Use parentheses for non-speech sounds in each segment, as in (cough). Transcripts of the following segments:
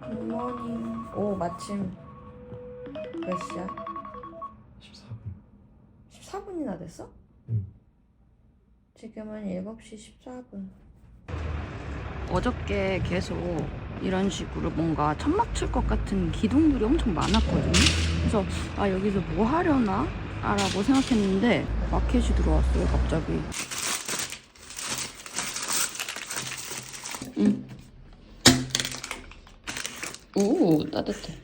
굿모닝. 오 마침 몇 시야? 14분. 14분이나 됐어? 응. 지금은 7시 14분. 어저께 계속 이런 식으로 뭔가 천막 칠 것 같은 기둥들이 엄청 많았거든요. 그래서 아 여기서 뭐 하려나? 라고 생각했는데 마켓이 들어왔어요 갑자기. 응. 오 따뜻해.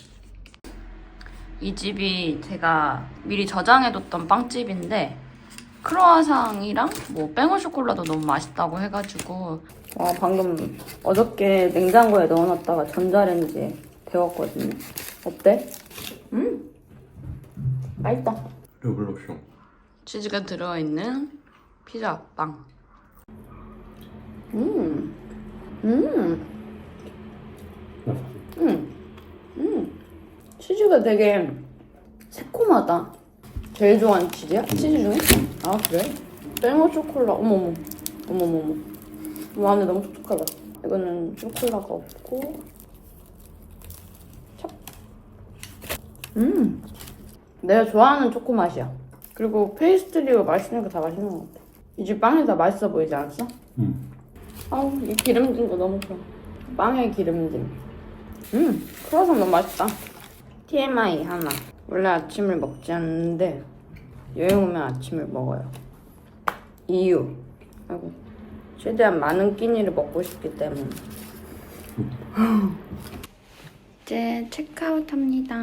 이 집이 제가 미리 저장해뒀던 빵집인데 크로아상이랑 뭐 뺑어 쇼콜라도 너무 맛있다고 해가지고 와 방금 어저께 냉장고에 넣어놨다가 전자레인지에 데웠거든요 어때? 음 맛있다 르블록숑. 치즈가 들어있는 피자 빵 음, 음, 음, 음. 치즈가 되게 새콤하다. 제일 좋아하는 치즈야? 치즈 중에? 아 그래? 땡어 초콜라. 어머머, 어머머머. 와 안에 너무 촉촉하다. 이거는 초콜라가 없고. 찹. 음, 내가 좋아하는 초코 맛이야. 그리고 페이스트리가 맛있는 거 다 맛있는 것 같아. 이 집 빵이 다 맛있어 보이지 않았어? 응. 아우 이 기름진 거 너무 좋아 빵의 기름짐 음 크로아상 너무 맛있다 TMI 하나 원래 아침을 먹지 않는데 여행 오면 아침을 먹어요 이유 아이고 최대한 많은 끼니를 먹고 싶기 때문에 이제 체크아웃 합니다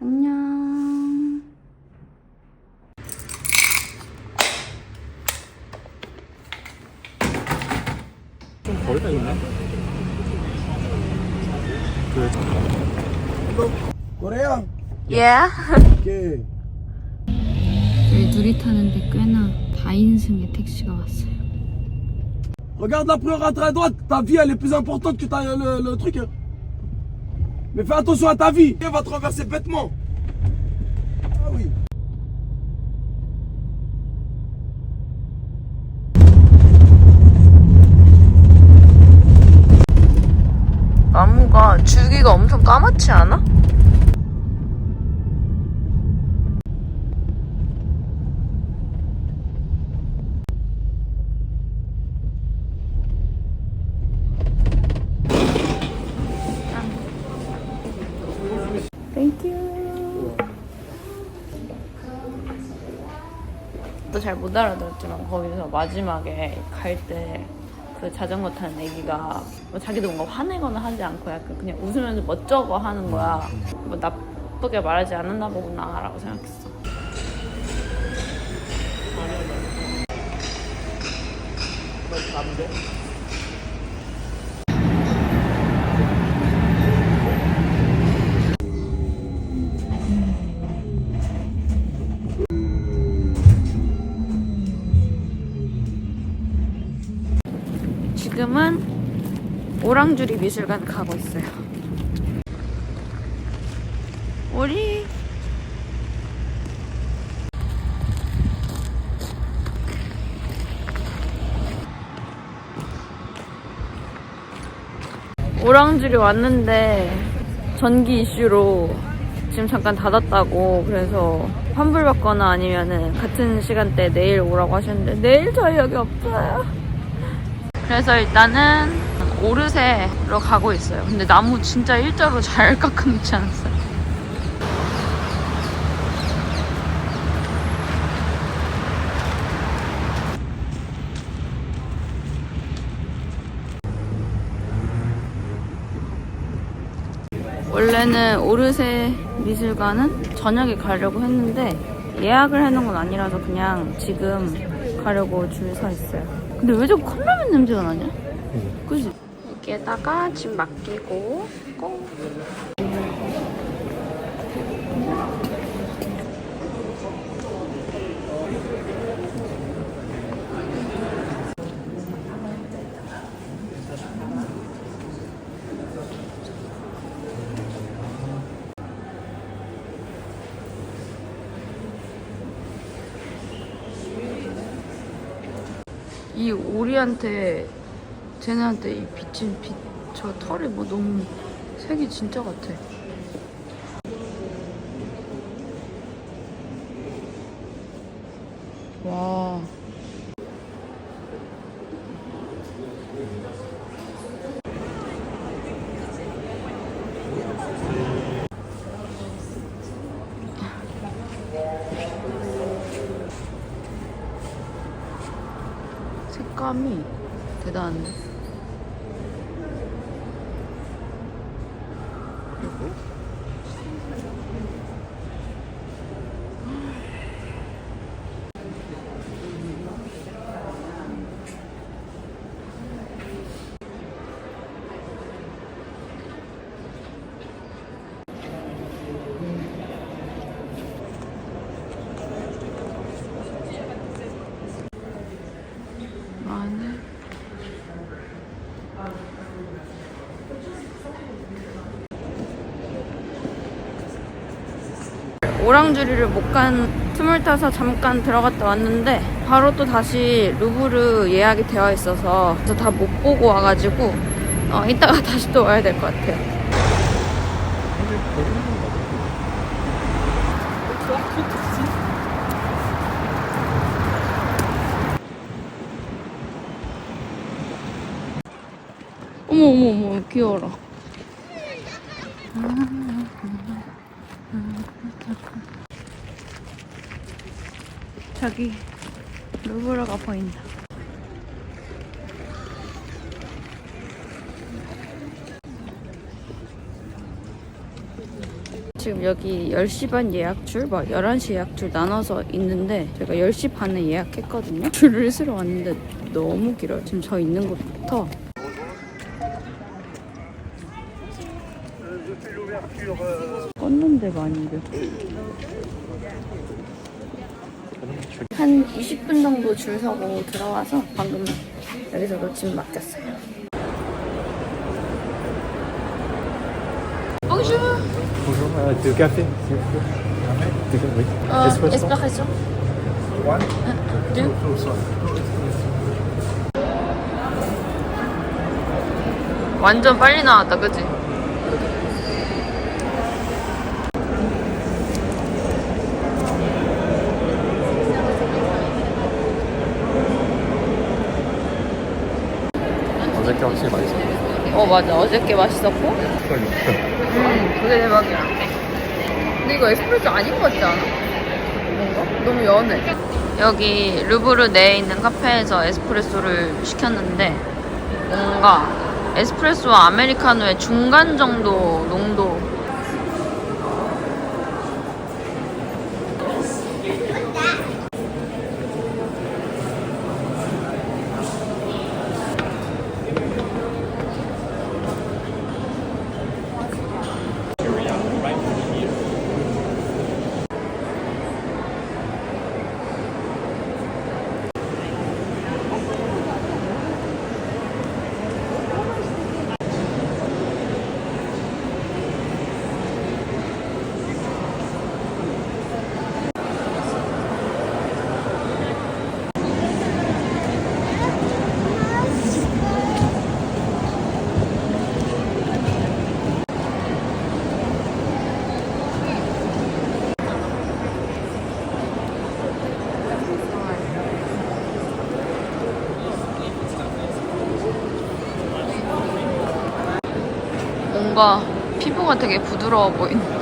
안녕 좀 거리가 있네. Coréen Yeah Ok. 저희 둘이 타는데 꽤나 다인승의 택시가 왔어요. Regarde la rentre à droite. Ta vie, elle est plus importante que ta, le, le truc. hein. Mais fais attention à ta vie. Elle va traverser bêtement. Ah oui. 나무가 줄기가 엄청 까맣지 않아? 알아들었지만 거기서 마지막에 갈 때 그 자전거 타는 애기가 뭐 자기도 뭔가 화내거나 하지 않고 약간 그냥 웃으면서 멋쩍어 하는 거야. 뭐 나쁘게 말하지 않았나 보구나라고 생각했어. 지금은 오랑주리 미술관 가고 있어요. 우리 오랑주리 왔는데 전기 이슈로 지금 잠깐 닫았다고 그래서 환불받거나 아니면은 같은 시간대 내일 오라고 하셨는데 내일 저희 여기 없어요. 그래서 일단은 오르세로 가고 있어요. 근데 나무 진짜 일자로 잘 (laughs) 깎아놓지 않았어요. 원래는 오르세 미술관은 저녁에 가려고 했는데 예약을 해놓은 건 아니라서 그냥 지금 가려고 줄 서 있어요. 근데 왜 자꾸 컵라면 냄새가 나냐? 그지? 여기에다가 짐 맡기고 고. 이 오리한테 쟤네한테 이 비친 빛 저 털이 뭐 너무 색이 진짜 같아. 와. 색감이 대단한데? 그리고 마늘 오랑주리를 못 간 틈을 타서 잠깐 들어갔다 왔는데 바로 또 다시 루브르 예약이 되어 있어서 다 못 보고 와가지고 어, 이따가 (laughs) 다시 또 와야 될 것 같아요. 어머 어머 어머 귀여워라. 저기 루브르가 보인다. 지금 여기 10시 반 예약줄, 막 11시 예약줄 나눠서 있는데 제가 10시 반에 예약했거든요. 줄을 서러 왔는데 너무 길어요. 지금 저 있는 곳부터 껐는데 많이들. 한 20분 정도 줄 서고 들어와서 방금 여기서 놓침 맡겼어요. Bonjour. Bonjour, euh, deux cafés. Deux cafés, oui. Euh, Espresso. espresso. deux. 완전 빨리 나왔다, 그치? 어저께 확실히 맛있어. 어, 맞아. 어저께 맛있었고. 음, 그게 대박이야. 근데 이거 에스프레소 아닌 것 같지 않아? 뭔가? 너무 연해. 여기 루브르 내에 있는 카페에서 에스프레소를 시켰는데 뭔가 에스프레소와 아메리카노의 중간 정도 농도 뭔가 피부가 되게 부드러워 보인다.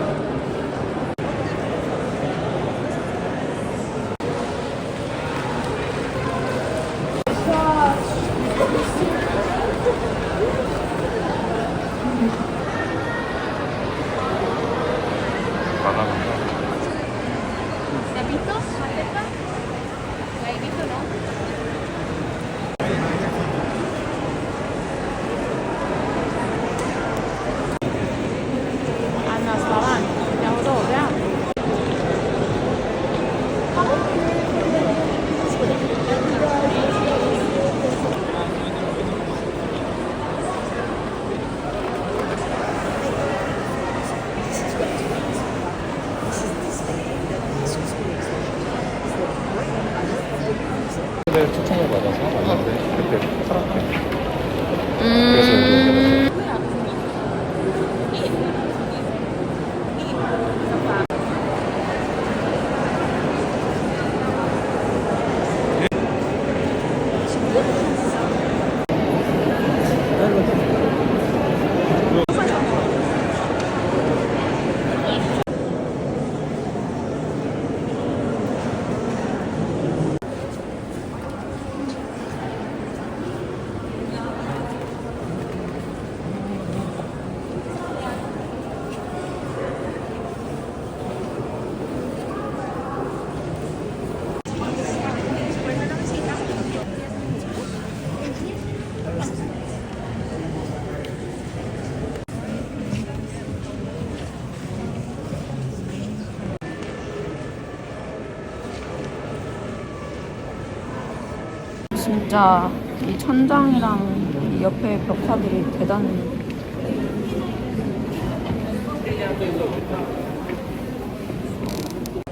진짜 이 천장이랑 이 옆에 벽화들이 대단해.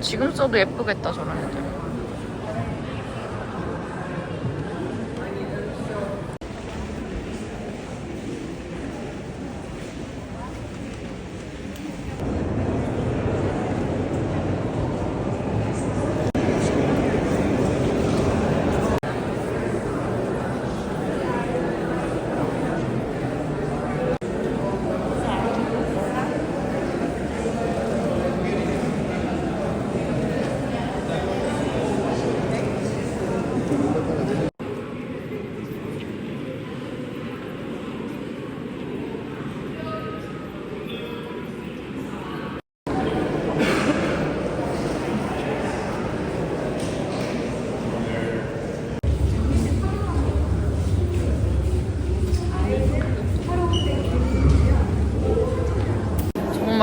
지금 써도 예쁘겠다 저런 애들.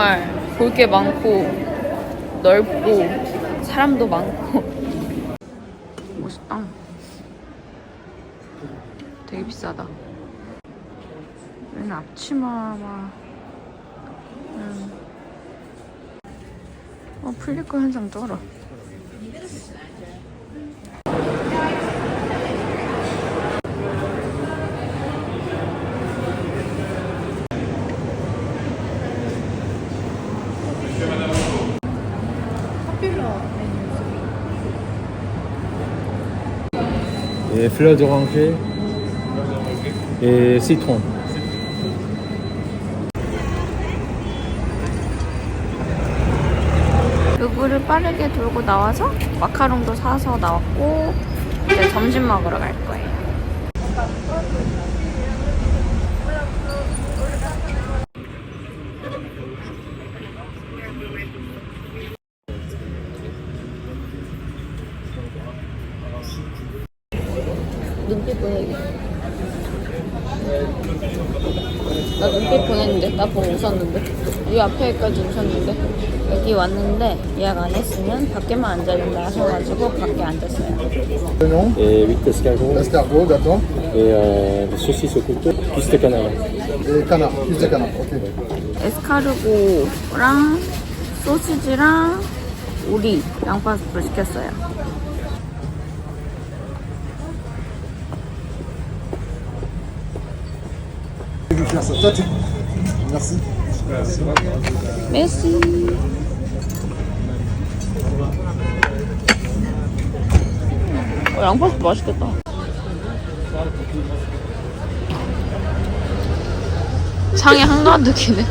정말 볼 게 많고 넓고 사람도 많고 (laughs) 멋있다. 되게 비싸다. 얘는 앞치마와 음. 어 풀릴 거한장 쩔어. Et fleurs d'oranger. Et citron. 그물을 빠르게 돌고 나와서 마카롱도 사서 나왔고 이제 점심 먹으러 갈 거예요. 눈빛 보내기. 나 눈빛 보냈는데? 나 보고 웃었는데? 이 앞에까지 웃었는데? 여기 왔는데 예약 안 했으면 밖에만 앉아야 된다 하셔가지고 밖에 앉았어요. Et 8 escargots. Escargot, d'accord. Et euh, des saucisses au couteau. Plus de canard. Et canard, plus de canard, ok. 에스카르고랑 소시지랑 오리 양파 스프 시켰어요. Merci. 메시. 어, 양파 스프 맛있겠다. 창이 한가득이네.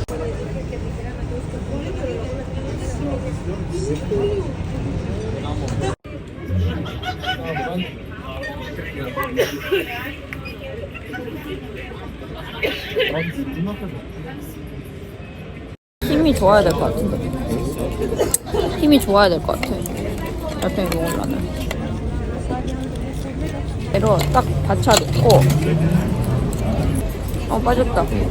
힘이 좋아야 될 것 같은데. 힘이 좋아야 될 것 같아. 달팽이 먹으려면. 얘로 딱 받쳐놓고. 어, 빠졌다. 음!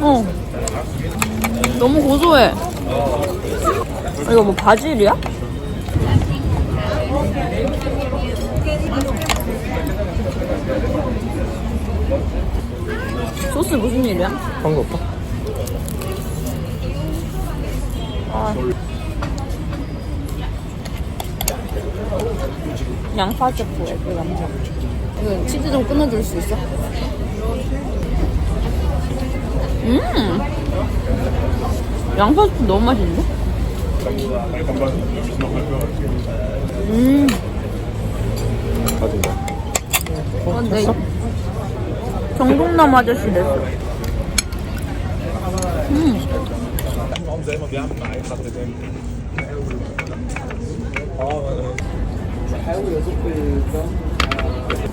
어. 너무 고소해. 아, 이거 뭐 바질이야? 소스 무슨 일이야? 광고 오빠? 아. 양파 스프 에그 감자. 이거 치즈 좀 끊어줄 수 있어? 음! 양파 스프 너무 맛있는데? 음, 거. 어, 네. 정동남 아저씨 됐어. 음.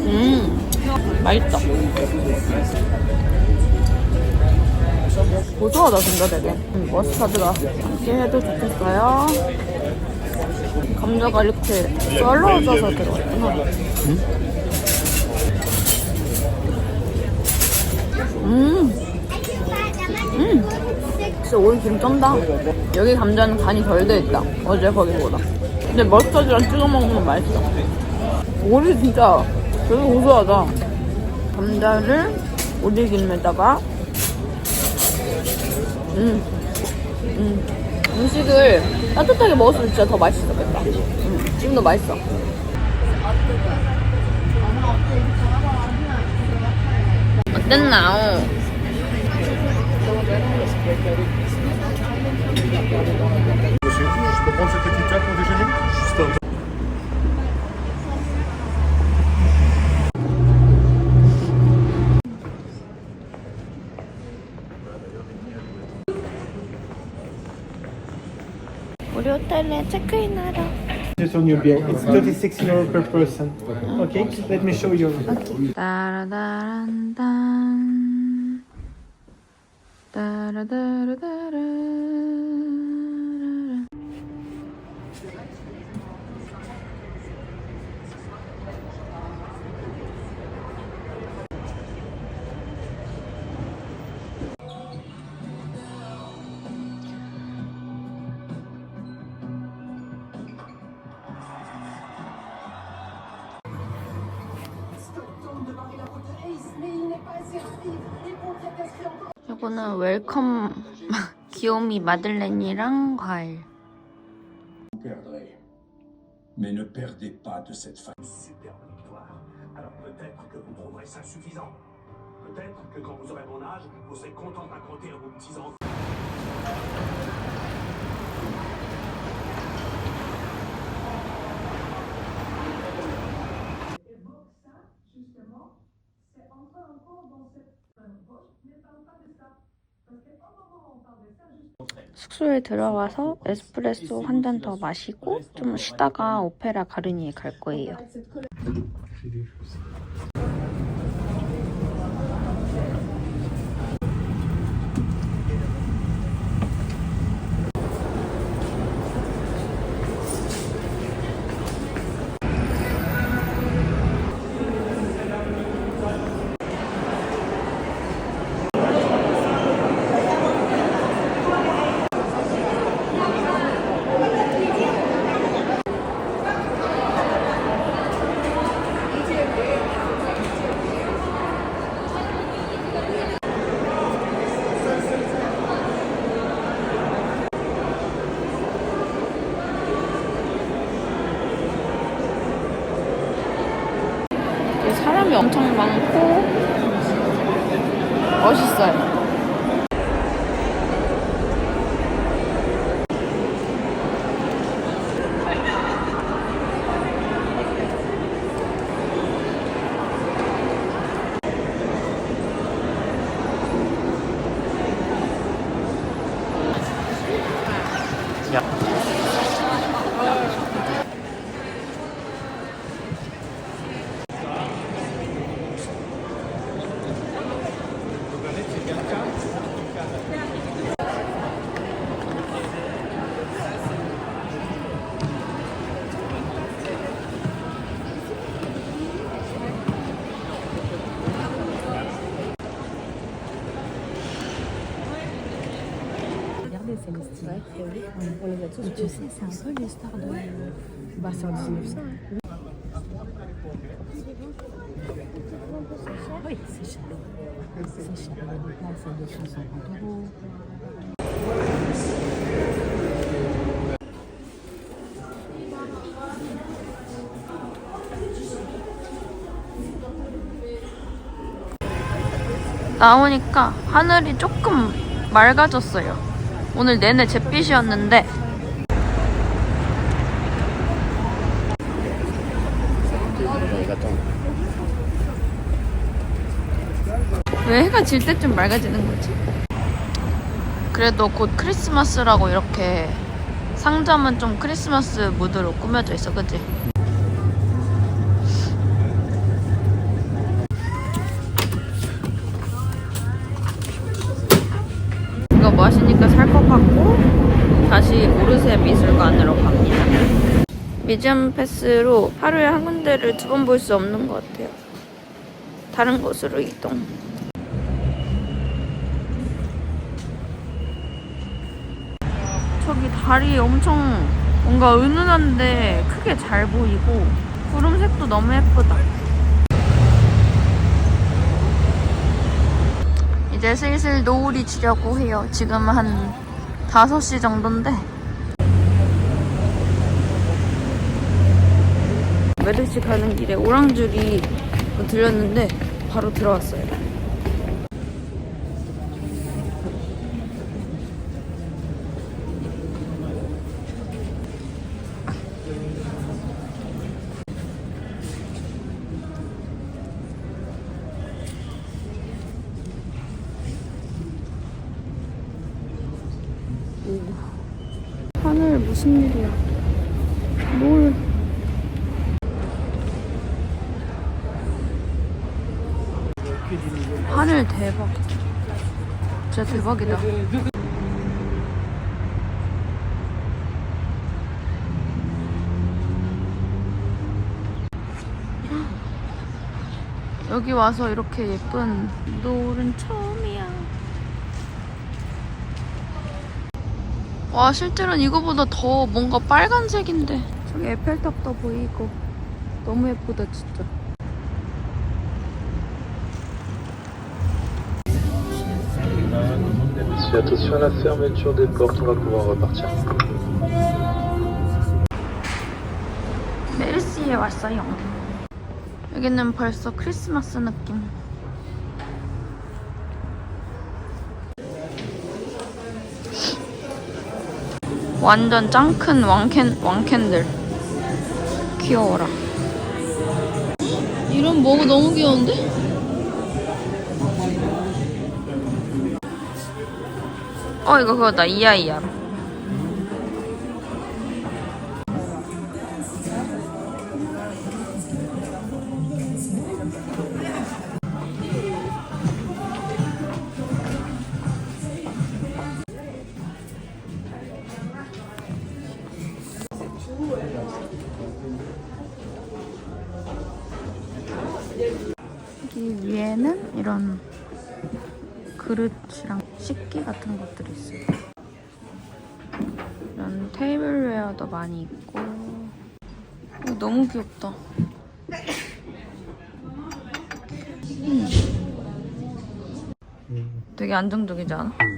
음, 맛있다. 고소하다, 진짜 되게. 음, 머스타드가 함께 해도 좋겠어요. 감자가 이렇게 썰어져서 들어있구나. 음. 음. 진짜 오이 기름 쩐다. 여기 감자는 간이 덜 돼 있다. 어제 거기보다. 근데 머스타드랑 찍어 먹으면 맛있어. 오이 진짜 되게 고소하다. 감자를 오리 기름에다가 음, 음. 음식을 따뜻하게 먹었으면 진짜 더 맛있었겠다. 음, 지금도 맛있어. déjeuner Juste un 우리 호텔에 체크인하러. just on your bill. It's 36 euro per person. Okay, let me show you. Okay. 이거는 웰컴 귀요미 마들렌이랑 과일. perdrez. Mais ne perdez pas de cette façon. Superbe victoire. Alors peut-être que vous trouverez ça suffisant. Peut-être que quand vous aurez mon âge, vous serez content de raconter à vos petits-enfants. 숙소에 들어가서 에스프레소 한 잔 더 마시고 좀 쉬다가 오페라 가르니에 갈 거예요. 여기 사람이 엄청 많고 멋있어요. Regardez, c'est le style. On les a tous. Tu sais, c'est un peu l'histoire de. Bah, c'est en 1900. hein. Oui, c'est cher. C'est cher. Les places à 250 euros. 나오니까 하늘이 조금 맑아졌어요. 오늘 내내 잿빛이었는데 왜 해가 질 때쯤 맑아지는 거지? 그래도 곧 크리스마스라고 이렇게 상점은 좀 크리스마스 무드로 꾸며져 있어, 그치? 이거 마시니까 살 것 같고 다시 오르세 미술관으로 갑니다. 미디엄 패스로 하루에 한 군데를 두 번 볼 수 없는 것 같아요. 다른 곳으로 이동. 달이 엄청 뭔가 은은한데 크게 잘 보이고 구름색도 너무 예쁘다. 이제 슬슬 노을이 지려고 해요. 지금 한 5시 정도인데. 메르시 가는 길에 오랑줄이 들렸는데 바로 들어왔어요. 무슨 일이야? 뭘? 하늘 대박. 진짜 대박이다. 여기 와서 이렇게 예쁜 노을은 처음이야. 와 실제로는 이거보다 더 뭔가 빨간색인데 저기 에펠탑도 보이고 너무 예쁘다 진짜 Monsieur, attention à la fermeture des portes, on va pouvoir repartir. 메르시에 왔어요 여기는 벌써 크리스마스 느낌 완전 짱큰 왕캔, 왕캔들. 귀여워라. 이런 뭐가 너무 귀여운데? 어 이거 그거다. 이아이아 위에는 이런 그릇이랑 식기 같은 것들이 있어요. 이런 테이블웨어도 많이 있고 이거 너무 귀엽다. 음. 되게 안정적이지 않아?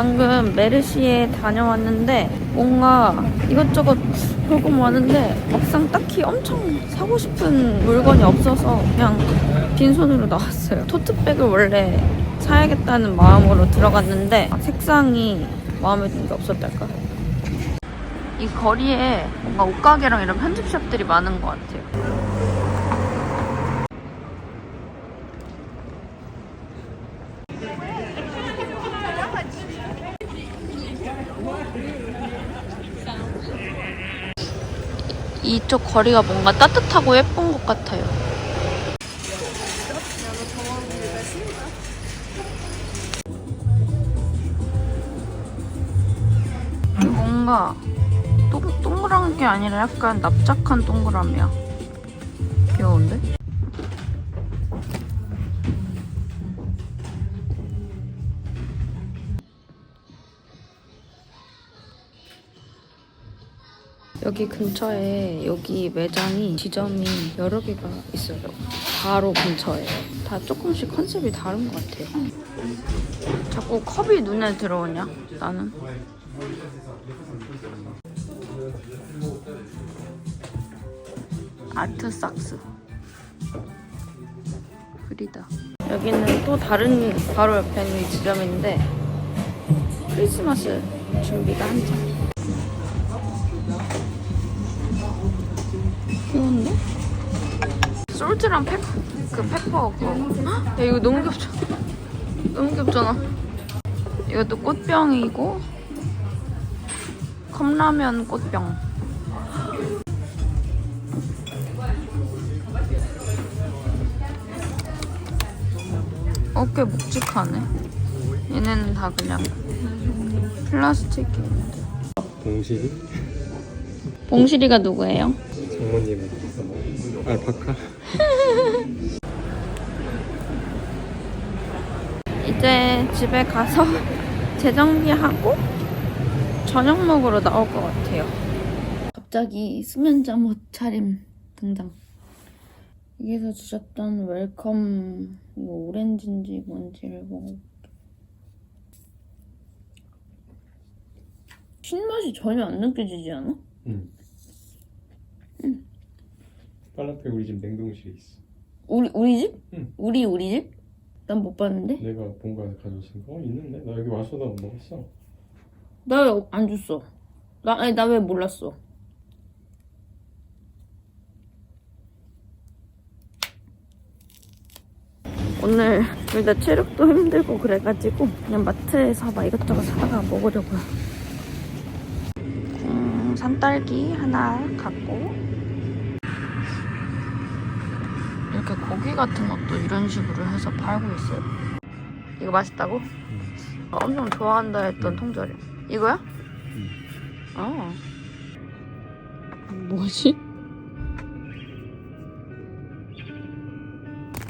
방금 메르시에 다녀왔는데 뭔가 이것저것 보고 왔는데 막상 딱히 엄청 사고 싶은 물건이 없어서 그냥 빈손으로 나왔어요. 토트백을 원래 사야겠다는 마음으로 들어갔는데 색상이 마음에 드는 게 없었달까? 이 거리에 뭔가 옷가게랑 이런 편집샵들이 많은 것 같아요. 이쪽 거리가 뭔가 따뜻하고 예쁜 것 같아요. 뭔가 동, 동그란 게 아니라 약간 납작한 동그라미야. 귀여운데? 여기 근처에 여기 매장이 지점이 여러 개가 있어요. 바로 근처에. 다 조금씩 컨셉이 다른 것 같아요. 자꾸 컵이 눈에 들어오냐? 나는. 아트 삭스. 프리다. 여기는 또 다른 바로 옆에 있는 지점인데 크리스마스 준비가 한창. 귀여운데? 솔트랑 페, 그 페퍼 그거 헉, 야 이거 너무 귀엽잖아 너무 귀엽잖아 이것도 꽃병이고 컵라면 꽃병 어꽤 묵직하네 얘네는 다 그냥 플라스틱인데 봉식이? 봉실이가 누구예요? 장모님 알파카 (laughs) 이제 집에 가서 (laughs) 재정비하고 저녁 먹으러 나올 것 같아요. 갑자기 수면 잠옷 차림 등장. 여기서 주셨던 웰컴 이거 오렌지인지 뭔지를 먹어. 신맛이 전혀 안 느껴지지 않아? 빨라페 우리 집 냉동실에 있어 우리 우리 집? 응. 우리 우리 집? 난 못 봤는데. 내가 본가에서 가져왔으니까 어 있는데? 나 여기 와서도 못 먹었어 나왜안 줬어? 나 아니 나 왜 몰랐어? 오늘 둘 다 체력도 힘들고 그래가지고 그냥 마트에서 막 이것저것 사다가 먹으려고요. 음, 산딸기 하나 갖고 이렇게 고기 같은 것도 이런 식으로 해서 팔고 있어요. 이거 맛있다고? 아, 엄청 좋아한다 했던 통조림. 이거야? 아. 뭐지?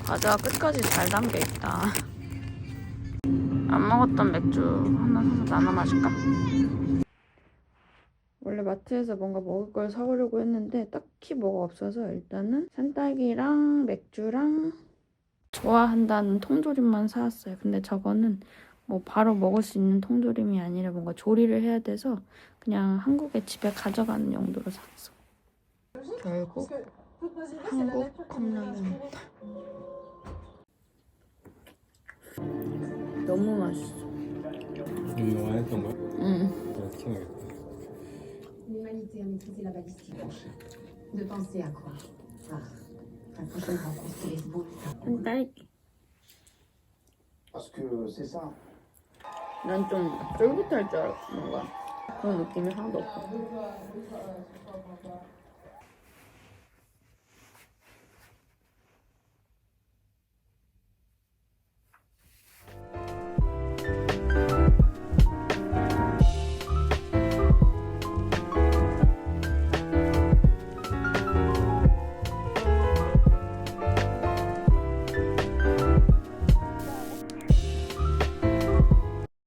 과자가 끝까지 잘 담겨 있다. 안 먹었던 맥주 하나 사서 나눠 마실까? 원래 마트에서 뭔가 먹을 걸 사오려고 했는데 딱히 뭐가 없어서 일단은 산딸기랑 맥주랑 좋아한다는 통조림만 사왔어요. 근데 저거는 뭐 바로 먹을 수 있는 통조림이 아니라 뭔가 조리를 해야 돼서 그냥 한국에 집에 가져가는 용도로 샀어. 결국 한국 컵라면입니다. 너무 맛있어. 이거 안 했던 거야? 응. 나 시켜야겠다 L'humanité a maîtrisé la balistique. De penser à quoi Ah, la prochaine rencontre, c'est les beaux. 산딸기. Parce que c'est ça. 난 좀 쫄깃할 줄 알았어 뭔가 그런 느낌이 하나도 없어.